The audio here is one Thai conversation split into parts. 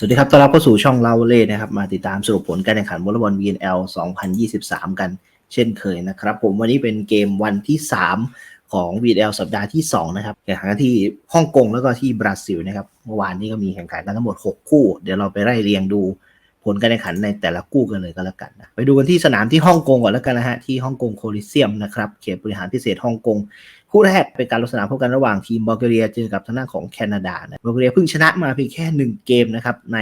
สวัสดีครับต้อนรับเข้าสู่ช่องเราเล่นะครับ มาติดตามสรุปผลการแข่งขันวอลเลย์บอล VNL 2023 กันเช่นเคยนะครับ ผมวันนี้เป็นเกมวันที่ 3 ของ VNL สัปดาห์ที่ 2 นะครับแข่งขันที่ฮ่องกงแล้วก็ที่บราซิลนะครับ เมื่อวานนี้ก็มีแข่งขันกันทั้งหมด 6 คู่ เดี๋ยวเราไปไล่เรียงดู ผลการแข่งขันในแต่ละคู่กันเลยก็แล้วกันนะไปดูกันที่สนามที่ฮ่องกงก่อนแล้วกันนะฮะที่ฮ่องกงโคลิเซียมนะครับเขตบริหารพิเศษฮ่องกงคู่แรกเป็นการลงสนามพบกันระหว่างทีมบัลแกเรียเจอกับทางด้านของแคนาดานะบัลแกเรียเพิ่งชนะมาเพียงแค่ 1 เกมนะครับใน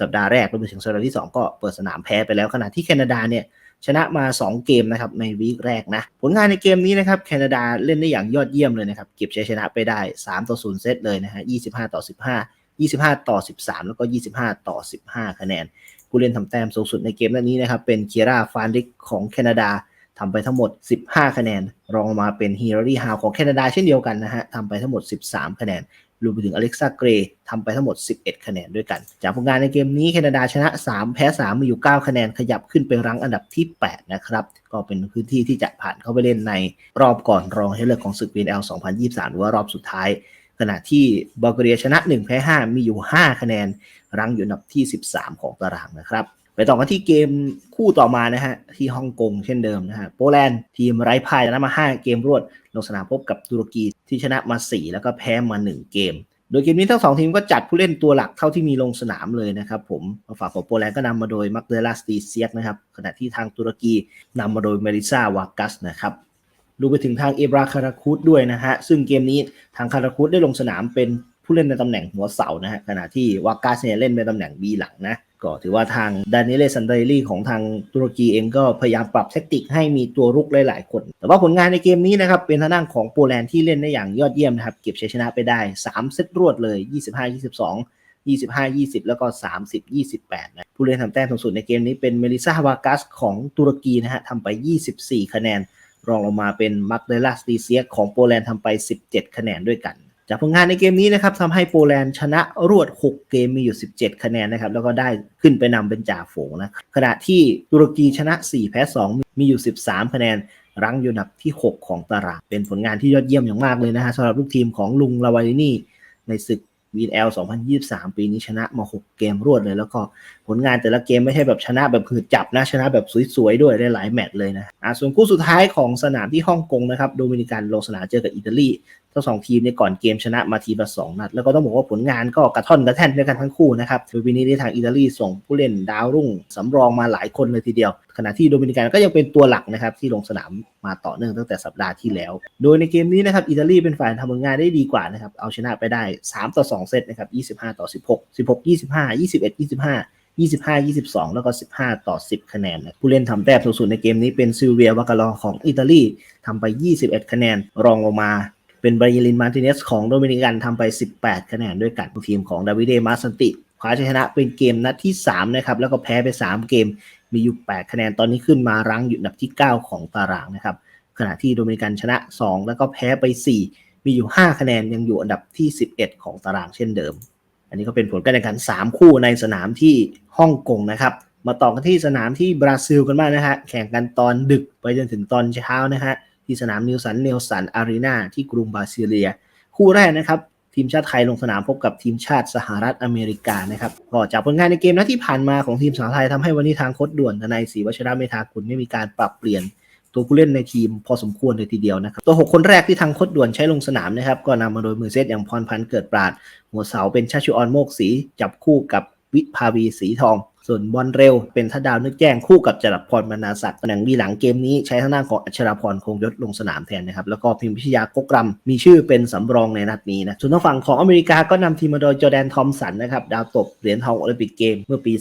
สัปดาห์แรกรวมไปถึงสัปดาห์ที่ 2 ก็เปิดสนามแพ้ไปแล้วขณะที่แคนาดาเนี่ยชนะมา 2 เกมนะครับในวีคแรกนะผลงานในเกมนี้นะครับแคนาดาเล่นได้อย่างยอดเยี่ยมเลยนะครับเก็บชัยชนะไปได้3ต่อ0เซตเลยนะฮะ25 ต่อ 15 25 ต่อ 13 แล้วก็ 25 ต่อ 15 คะแนน ผู้เล่นทำแต้มสูงสุดในเกมนี้นะครับ เป็นเคียร่าฟานดิกของแคนาดาทำไปทั้งหมด 15 คะแนน รองมาเป็นฮีรารีฮาวของแคนาดาเช่นเดียวกันนะฮะทำไปทั้งหมด 13 คะแนนรวมไปถึงอเล็กซ่าเกรย์ทำไปทั้งหมด 11 คะแนนด้วยกัน จากผลงานในเกมนี้แคนาดาชนะ 3 แพ้ 3 มีอยู่ 9 คะแนนขยับขึ้นเป็นรั้งอันดับที่ 8 นะครับ ก็เป็นพื้นที่ที่จะผ่านเข้าไปเล่นในรอบก่อนรองให้เลือกของศึก VNL 2023 หรือว่ารอบสุดท้าย ขณะที่บัลแกเรียชนะ 1 แพ้ 5 มีอยู่ 5 คะแนน รั้งอยู่อันดับที่ 13 ของตารางนะครับ ไปต่อกันที่เกมคู่ต่อมานะฮะที่ฮ่องกงเช่นเดิมนะฮะโปแลนด์ทีมไร้พ่ายชนะมา 5 เกมรวด ลงสนามพบกับตุรกีที่ชนะมา 4 แล้วก็แพ้มา 1 เกม โดยเกมนี้ทั้งสองทีมก็จัดผู้เล่นตัวหลักเท่าที่มีลงสนามเลยนะครับผมฝั่งของโปแลนด์ก็นำมาโดยมักเดลาสตีเซียกนะครับขณะที่ทางตุรกีนำมาโดยเมริซาวากัสนะครับ รวมไปถึงทางเอบราคาราคูดด้วยนะฮะ ซึ่งเกมนี้ทางคาราคูดได้ลงสนามเป็นผู้เล่นในตำแหน่งหัวเสานะฮะ ขณะที่วากัสเนี่ยเล่นในตำแหน่งบีหลังนะ ก็ถือว่าทางดานิเลซันเดรี่ของทางตุรกีเองก็พยายามปรับแทคติกให้มีตัวรุกหลายๆคน แต่ว่าผลงานในเกมนี้นะครับ เป็นทางด้านของโปแลนด์ที่เล่นได้อย่างยอดเยี่ยมนะครับ เก็บชัยชนะไปได้ 3 เซตรวดเลย 25 22 25 20 แล้วก็ 30 28 นะ ผู้เล่นทำแต้มสูงสุดในเกมนี้เป็นเมลิซาวากัสของตุรกีนะฮะทำไป 24 คะแนน รองลงมาเป็นมักเดลัสตีเซียของโปแลนด์ทำไป 17 คะแนนด้วยกัน จากผลงานในเกมนี้นะครับทำให้โปแลนด์ชนะรวด 6 เกมมีอยู่ 17 คะแนนนะครับแล้วก็ได้ขึ้นไปนำเป็นจ่าฝูงนะขณะที่ตุรกีชนะ 4 แพ้ 2 มีอยู่ 13 คะแนนรั้งอยู่อันดับที่ 6 ของตาราง เป็นผลงานที่ยอดเยี่ยมอย่างมากเลยนะฮะสำหรับลูกทีมของลุงลาวาลินีในศึก VNL 2023 ปีนี้ชนะมา 6 เกมรวดเลย แล้วก็ผลงานแต่ละเกมไม่ใช่แบบชนะแบบหืดจับนะ ชนะแบบสวยๆ ด้วยได้หลายแมตช์เลยนะอะส่วนคู่สุดท้ายของสนามที่ฮ่องกงนะครับโดมินิกันลงสนามเจอกับอิตาลีทั้งสองทีมเนี่ยก่อนเกมชนะมาทีละสองนัด แล้วก็ต้องบอกว่าผลงานก็กระท่อนกระแท่นด้วยกันทั้งคู่นะครับโดยปีนี้ในทางอิตาลีส่งผู้เล่นดาวรุ่งสำรองมาหลายคนเลยทีเดียว ขณะที่โดมินิกันก็ยังเป็นตัวหลักนะครับที่ลงสนามมาต่อเนื่องตั้งแต่สัปดาห์ที่แล้ว โดยในเกมนี้นะครับอิตาลีเป็นฝ่ายทำผลงานได้ดีกว่านะครับเอาชนะไปได้ 3 ต่อ 2 เซตนะครับ25 ต่อ 16 16 25 21 25 25 22 แล้วก็ 15 ต่อ 10 คะแนนนะผู้เล่นทำแต้มสูงสุดในเกมนี้เป็นซิลเวียวากาลอของอิตาลีทำไป 21 คะแนน รองลงมา เป็นบรายลินมาร์ติเนสของโดมินิกันทำไป 18 คะแนนด้วยกันทีมของดาวิเดมาสันติคว้าชัยชนะเป็นเกมนัดที่ 3 นะครับ แล้วก็แพ้ไป 3 เกมมีอยู่ 8 คะแนนตอนนี้ขึ้นมารั้งอยู่อันดับที่ 9 ของตารางนะครับ ขณะที่โดมินิกันชนะ 2 แล้วก็แพ้ไป 4 มีอยู่ 5 คะแนนยังอยู่อันดับที่ 11 ของตารางเช่นเดิม อันนี้ก็เป็นผลการแข่งขัน 3 คู่ในสนามที่ฮ่องกงนะครับ มาต่อกันที่สนามที่บราซิลกันบ้างนะฮะแข่งกันตอนดึกไปจนถึงตอนเช้านะฮะ ที่สนามนิวสันเนลสันอารีนาที่กรุงบราซิเลีย คู่แรกนะครับทีมชาติไทยลงสนามพบกับทีมชาติสหรัฐอเมริกานะครับก็จากผลงานในเกมนัดที่ผ่านมาของทีมสาวไทยทำให้วันนี้ทางโค้ชด่วนทนายศรีวชระเมธากุลได้มีการปรับเปลี่ยนตัวผู้เล่นในทีมพอสมควรเลยทีเดียวนะครับ ตัว 6 คนแรกที่ทางโค้ชด่วนใช้ลงสนามนะครับ ก็นำมาโดยมือเซตอย่างพรพันธ์เกิดปราด หัวเสาเป็นชาชุออนโมกศรีจับคู่กับวิภาวีสีทอง ส่วนบอลเร็วเป็นทัดดาวนึกแจ้งคู่กับจรัพรบรรณาศักดิ์ตำแหน่งวีหลังเกมนี้ใช้ทางด้านของอัชราพรคงยศลงสนามแทนนะครับแล้วก็พิมพิชยากกรำมีชื่อเป็นสำรองในนัดนี้นะส่วนทางฝั่งของอเมริกาก็นำทีมมาโดยจอแดนทอมสันนะครับดาวตบเหรียญทองโอลิมปิกเกมเมื่อปี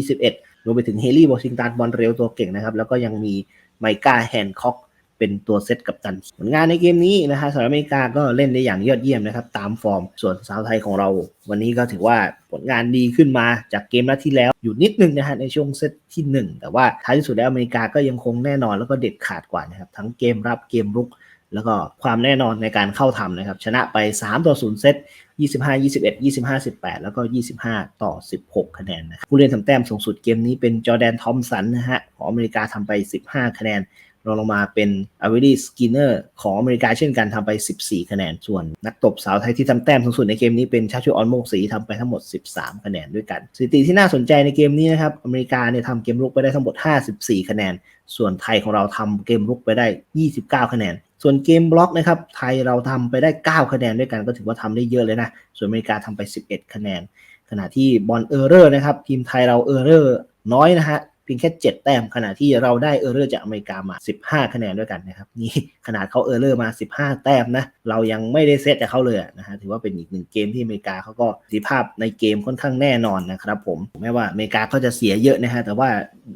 2021รวมไปถึงเฮลี่วอชิงตันบอลเร็วตัวเก่งนะครับแล้วก็ยังมีไมก้าแฮนค็อก เป็นตัวเซตกับตัน ผลงานในเกมนี้นะฮะสหรัฐอเมริกาก็เล่นได้อย่างยอดเยี่ยมนะครับตามฟอร์ม ส่วนสาวไทยของเรา วันนี้ก็ถือว่าผลงานดีขึ้นมาจากเกมนัดที่แล้วอยู่นิดนึงนะฮะในช่วงเซตที่ 1 แต่ว่าท้ายที่สุดแล้วอเมริกาก็ยังคงแน่นอนแล้วก็เด็ดขาดกว่านะครับทั้งเกมรับเกมรุกแล้วก็ความแน่นอนในการเข้าทำนะครับ ชนะไป 3 ต่อ 0 เซต 25 21 25 18 แล้วก็ 25 ต่อ 16 คะแนนนะผู้เล่นทำแต้มสูงสุดเกมนี้เป็นจอแดนทอมสันนะฮะ ของอเมริกาทำไป 15 คะแนน รองลงมาเป็นอเวดีสกินเนอร์ของอเมริกาเช่นกันทำไป 14 คะแนน ส่วนนักตบสาวไทยที่ทำแต้มสูงสุดในเกมนี้เป็นชาชูออนโมกศรีทำไปทั้งหมด 13 คะแนนด้วยกันสถิติที่น่าสนใจในเกมนี้นะครับอเมริกาเนี่ยทำเกมรุกไปได้ทั้งหมด 54 คะแนน ส่วนไทยของเราทำเกมรุกไปได้ 29 คะแนนส่วนเกมบล็อกนะครับไทยเราทำไปได้ 9 คะแนนด้วยกันก็ถือว่าทำได้เยอะเลยนะ ส่วนอเมริกาทำไป 11 คะแนน ขณะที่บอลเออร์เรอร์นะครับทีมไทยเราเออร์เรอร์น้อยนะฮะ พียงแค่ 7 แต้มขณะที่เราได้เออร์เรอร์จากอเมริกามา 15 คะแนนด้วยกันนะครับนี่ขนาดเขาเออร์เรอร์มา 15 แต้มนะเรายังไม่ได้เซตจากเขาเลยนะฮะถือว่าเป็นอีกหนึ่งเกมที่อเมริกาเขาก็สิภาพในเกมค่อนข้างแน่นอนนะครับผมแม้ว่าอเมริกาเขาจะเสียเยอะนะฮะแต่ว่า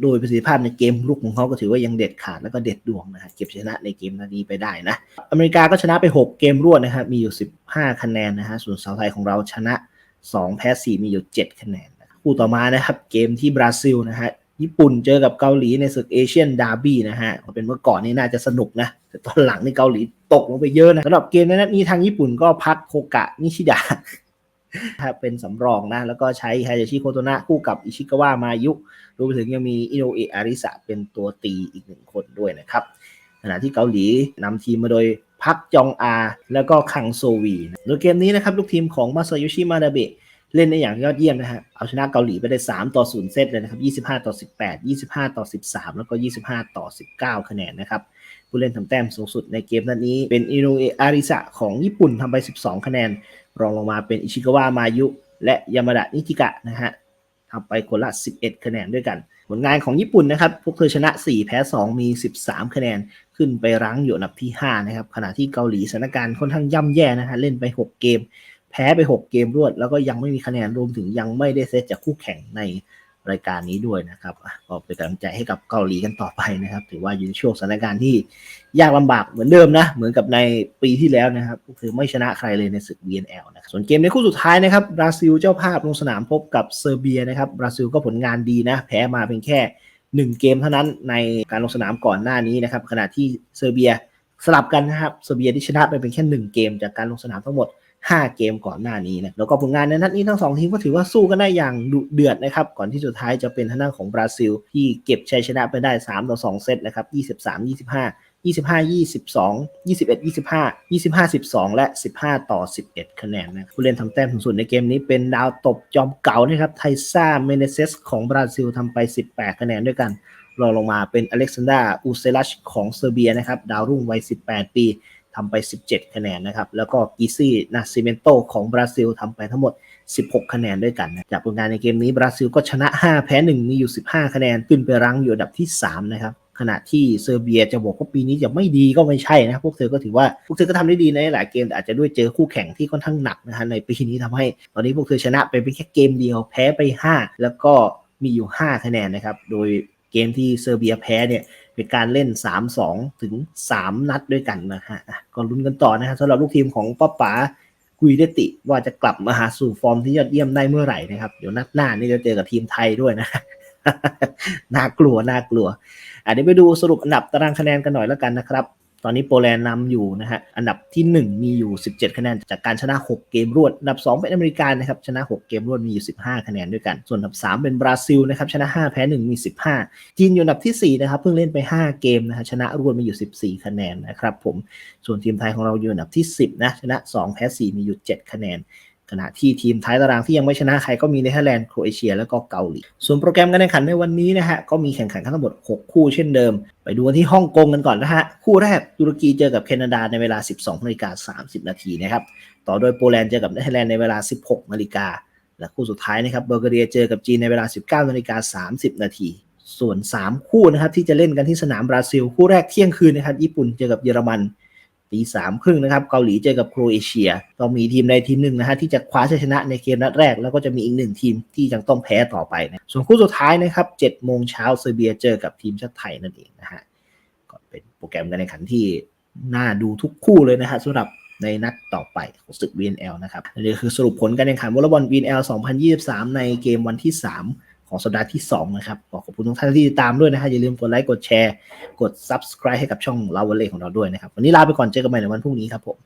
โดยประสิทธิภาพในเกมลุกของเขาก็ถือว่ายังเด็ดขาดแล้วก็เด็ดดวงนะฮะเก็บชนะในเกมนี้ไปได้นะอเมริกาก็ชนะไป 6 เกมรวดนะครับมีอยู่ 15 คะแนนนะฮะส่วนสาวไทยของเราชนะ 2 แพ้ 4 มีอยู่ 7 คะแนนคู่ต่อมานะครับเกมที่บราซิลนะฮะ ญี่ปุ่นเจอกับเกาหลีในศึกเอเชียนดาร์บี้นะฮะเป็นเมื่อก่อนนี่น่าจะสนุกนะแต่ตอนหลังนี่เกาหลีตกลงไปเยอะนะสำหรับเกมนั้นนี้ทางญี่ปุ่นก็พักโคกะนิชิดะเป็นสำรองนะ แล้วก็ใช้ไฮยาชิโคโตนะคู่กับอิชิกาวะมายุรวมถึงยังมีอิโนเอะอาริสะเป็นตัวตีอีกหนึ่งคนด้วยนะครับขณะที่เกาหลีนำทีมมาโดยพักจองอา แล้วก็คังโซวีโดยเกมนี้นะครับลูกทีมของมาซาโยชิมาดาเบะ เล่นได้อย่างยอดเยี่ยมนะฮะ เอาชนะเกาหลีไปได้ 3 ต่อ 0 เซตเลยนะครับ 25 ต่อ 18 25 ต่อ 13 แล้วก็ 25 ต่อ 19 คะแนนนะครับ ผู้เล่นทำแต้มสูงสุดในเกมนัดนี้เป็นอิโนเอะอาริสะของญี่ปุ่นทำไป 12 คะแนน รองลงมาเป็นอิชิกาวะมายุ และยามาดะนิจิกะนะฮะทำไปคนละ 11 คะแนนด้วยกัน ผลงานของญี่ปุ่นนะครับ พวกเธอชนะ 4 แพ้ 2 มี 13 คะแนน ขึ้นไปรั้งอยู่อันดับที่ 5 นะครับ ขณะที่เกาหลีสถานการณ์ค่อนข้างย่ำแย่นะฮะ เล่นไป 6 เกม พ้ไป 6 เกมรวด แล้วก็ยังไม่มีคะแนนรวมถึงยังไม่ได้เซตจากคู่แข่งในรายการนี้ด้วยนะครับก็เป็นกำลังใจให้กับเกาหลีกันต่อไปนะครับ ถือว่าอยู่ในช่วงสถานการณ์ที่ยากลำบากเหมือนเดิมนะ เหมือนกับในปีที่แล้วนะครับก็คือไม่ชนะใครเลยในศึก VNL นะส่วนเกมในคู่สุดท้ายนะครับบราซิลเจ้าภาพลงสนามพบกับเซอร์เบียนะครับบราซิลก็ผลงานดีนะ แพ้มาเพียงแค่ 1 เกมเท่านั้นในการลงสนามก่อนหน้านี้นะครับขณะที่เซอร์เบียสลับกันนะครับเซอร์เบียที่ชนะไปเป็นแค่ 1 เกมจากการลงสนามทั้งหมด 5 เกมก่อนหน้านี้นะแล้วก็ผลงานในนัดนี้ทั้งสองทีมก็ถือว่าสู้กันได้อย่างดุเดือดนะครับก่อนที่สุดท้ายจะเป็นทางด้านของบราซิล ที่เก็บชัยชนะไปได้3ต่อ2เซตนะครับ23 25 25 22 21 25 25 12 และ 15 ต่อ 11 คะแนนนะผู้เล่นทำแต้มสูงสุดในเกมนี้เป็นดาวตบจอมเก่านะครับไทซ่าเมเนเซสของบราซิลทำไป 18 คะแนนด้วยกันรองลงมาเป็นอเล็กซานดราอูเซลัชของเซอร์เบียนะครับ ดาวรุ่งวัย 18 ปี ทำไป 17 คะแนนนะครับ แล้วก็กิซี่นาซิเมนโตของบราซิลทำไปทั้งหมด 16 คะแนนด้วยกันนะจากผลงานในเกมนี้บราซิลก็ชนะ 5 แพ้ 1 มีอยู่ 15 คะแนน ขึ้นไปรั้งอยู่อันดับที่ 3 นะครับ ขณะที่เซอร์เบียจะบอกว่าปีนี้จะไม่ดีก็ไม่ใช่นะ พวกเธอก็ถือว่า พวกเธอก็ทำได้ดีในหลายเกม แต่อาจจะด้วยเจอคู่แข่งที่ค่อนข้างหนักนะฮะในปีนี้ทำให้ ตอนนี้พวกเธอชนะไปเพียงแค่เกมเดียว แพ้ไป 5 แล้วก็มีอยู่ 5 คะแนนนะครับ โดยเกมที่เซอร์เบียแพ้เนี่ย เป็นการเล่น 3-2 ถึง 3 นัดด้วยกันนะฮะก็ลุ้นกันต่อนะฮะสำหรับลูกทีมของป้าป๋ากุยเดติ ว่าจะกลับมาหาสู่ฟอร์มที่ยอดเยี่ยมได้เมื่อไหร่นะครับ เดี๋ยวนัดหน้านี่จะเจอกับทีมไทยด้วยนะน่ากลัวน่ากลัวอะเดี๋ยวไปดูสรุปอันดับตารางคะแนนกันหน่อยแล้วกันนะครับ ตอนนี้โปแลนด์นำอยู่นะฮะ อันดับที่ 1 มีอยู่ 17 คะแนน จากการชนะ 6 เกมรวด อันดับ 2 เป็นอเมริกานะครับ ชนะ 6 เกมรวดมีอยู่ 15 คะแนนด้วยกัน ส่วนอันดับ 3 เป็นบราซิลนะครับ ชนะ 5 แพ้ 1 มี 15 จีนอยู่อันดับที่ 4 นะครับ เพิ่งเล่นไป 5 เกมนะฮะ ชนะรวดมีอยู่ 14 คะแนนนะครับผม ส่วนทีมไทยของเราอยู่อันดับที่ 10 นะ ชนะ 2 แพ้ 4 มีอยู่ 7 คะแนน ขณะที่ทีมท้ายตารางที่ยังไม่ชนะใครก็มีเนเธอร์แลนด์โครเอเชีย แล้วก็เกาหลี ส่วนโปรแกรมการแข่งขันในวันนี้นะฮะ ก็มีแข่งขันทั้งหมด 6 คู่เช่นเดิม ไปดูกันที่ฮ่องกงกันก่อนนะฮะ คู่แรกตุรกีเจอกับแคนาดาในเวลา 12นาฬิกา30 นาทีนะครับ ต่อโดยโปแลนด์เจอกับเนเธอร์แลนด์ในเวลา 16นาฬิกาและคู่สุดท้ายนะครับเบลกเรียเจอกับจีนในเวลา 19นาฬิกา30 นาทีส่วน 3 คู่นะครับที่จะเล่นกันที่สนามบราซิล คู่แรกเที่ยงคืนนะครับญี่ปุ่นเจอกับเยอรมัน ตีสามครึ่งนะครับเกาหลีเจอกับโครเอเชียต้องมีทีมใดทีมหนึ่งนะฮะที่จะคว้าชัยชนะในเกมนัดแรก แล้วก็จะมีอีกหนึ่งทีมที่ยังต้องแพ้ต่อไปนะส่วนคู่สุดท้ายนะครับเจ็ดโมงเช้าเซอร์เบียเจอกับทีมชาติไทยนั่นเองนะฮะก็เป็นโปรแกรมการแข่งขันที่น่าดูทุกคู่เลยนะฮะสำหรับในนัดต่อไปของศึก VNL นะครับนี่คือสรุปผลการแข่งขันวอลเลย์บอล VNL 2023 ในเกมวันที่ 3 ของสัปดาห์ที่ 2 นะครับ ขอขอบคุณทุกท่านที่ติดตามด้วยนะฮะอย่าลืมกดไลค์กดแชร์ กด subscribe ให้กับช่องลาวเล่ของเราด้วยนะครับ วันนี้ลาไปก่อนเจอกันใหม่ในวันพรุ่งนี้ครับผม